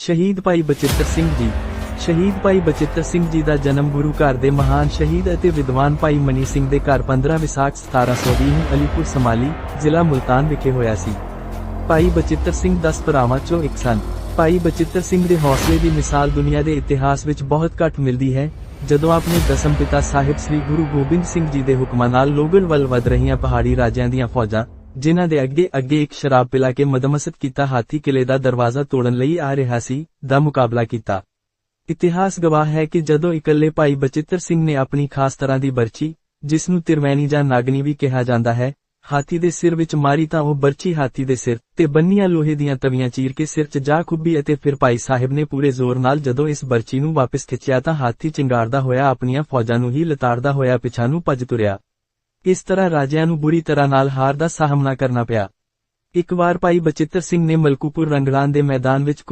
ਸ਼ਹੀਦ ਭਾਈ ਬਚਿੱਤਰ ਸਿੰਘ ਜੀ। ਸ਼ਹੀਦ ਭਾਈ ਬਚਿੱਤਰ ਸਿੰਘ ਜੀ ਦਾ ਜਨਮ ਗੁਰੂ ਘਰ ਦੇ ਮਹਾਨ ਸ਼ਹੀਦ ਅਤੇ ਵਿਦਵਾਨ ਭਾਈ ਮਨੀ ਸਿੰਘ ਦੇ ਘਰ 15 ਵਿਸਾਖ 1720 ਨੂੰ ਅਲੀਪੁਰ ਸਮਾਲੀ ਜ਼ਿਲ੍ਹਾ ਮੁਲਤਾਨ ਵਿਖੇ ਹੋਇਆ ਸੀ। ਭਾਈ ਬਚਿੱਤਰ ਸਿੰਘ 10 ਭਰਾਵਾਂ ਚੋਂ ਇੱਕ ਸਨ। ਭਾਈ ਬਚਿੱਤਰ ਸਿੰਘ ਦੇ ਹੌਸਲੇ ਦੀ ਮਿਸਾਲ ਦੁਨੀਆ ਦੇ ਇਤਿਹਾਸ ਵਿੱਚ ਬਹੁਤ ਘੱਟ ਮਿਲਦੀ ਹੈ, ਜਦੋਂ ਆਪਣੇ ਦਸਮ ਪਿਤਾ ਸਾਹਿਬ ਸ੍ਰੀ ਗੁਰੂ ਗੋਬਿੰਦ ਸਿੰਘ ਜੀ ਦੇ ਹੁਕਮਾਂ ਨਾਲ ਲੋਗਲ ਵੱਲ ਵਧ ਰਹੀਆਂ ਪਹਾੜੀ ਰਾਜਿਆਂ ਦੀਆਂ ਫੌਜਾਂ ਜਿਨ੍ਹਾਂ ਦੇ ਅੱਗੇ ਅੱਗੇ ਇੱਕ ਸ਼ਰਾਬ ਪਿਲਾ ਕੇ ਮਦਮਸਤ ਕੀਤਾ ਹਾਥੀ ਕਿਲੇ ਦਾ ਦਰਵਾਜ਼ਾ ਤੋੜਨ ਲਈ ਆ ਰਿਹਾ ਸੀ, ਦਾ ਮੁਕਾਬਲਾ ਕੀਤਾ। ਇਤਿਹਾਸ ਗਵਾਹ ਹੈ ਕਿ ਜਦੋਂ ਇਕੱਲੇ ਭਾਈ ਬਚਿੱਤਰ ਸਿੰਘ ਨੇ ਆਪਣੀ ਖਾਸ ਤਰ੍ਹਾਂ ਦੀ ਬਰਛੀ ਜਿਸ ਨੂੰ ਤਿਰਵੈਣੀ ਜਾਂ ਨਾਗਨੀ ਵੀ ਕਿਹਾ ਜਾਂਦਾ ਹੈ, ਹਾਥੀ ਦੇ ਸਿਰ ਵਿੱਚ ਮਾਰੀ ਤਾਂ ਉਹ ਬਰਛੀ ਹਾਥੀ ਦੇ ਸਿਰ ਤੇ ਬੰਨੀਆਂ ਲੋਹੇ ਦੀਆਂ ਤਵੀਆਂ ਚੀਰ ਕੇ ਸਿਰ 'ਚ ਜਾ ਖੁੱਬੀ ਅਤੇ ਫਿਰ ਭਾਈ ਸਾਹਿਬ ਨੇ ਪੂਰੇ ਜ਼ੋਰ ਨਾਲ ਜਦੋਂ ਇਸ ਬਰਚੀ ਨੂੰ ਵਾਪਸ ਖਿੱਚਿਆ ਤਾਂ ਹਾਥੀ ਚਿੰਗਾਰਦਾ ਹੋਇਆ ਆਪਣੀਆਂ ਫੌਜਾਂ ਨੂੰ ਹੀ ਲਤਾੜਦਾ ਹੋਇਆ ਪਿਛਾਂ ਨੂੰ ਭੱਜ ਤੁਰਿਆ। ਇਸ ਤਰ੍ਹਾਂ ਰਾਜਿਆਂ ਨੂੰ ਬੁਰੀ ਤਰ੍ਹਾਂ ਨਾਲ ਹਾਰ ਦਾ ਸਾਹਮਣਾ ਕਰਨਾ ਪਿਆ। ਇੱਕ ਵਾਰ ਭਾਈ ਬਚਿੱਤਰ ਸਿੰਘ ਨੇ ਮਲਕੂਪੁਰ ਰੰਗੜਾਨ ਦੇ ਮੈਦਾਨ ਵਿੱਚ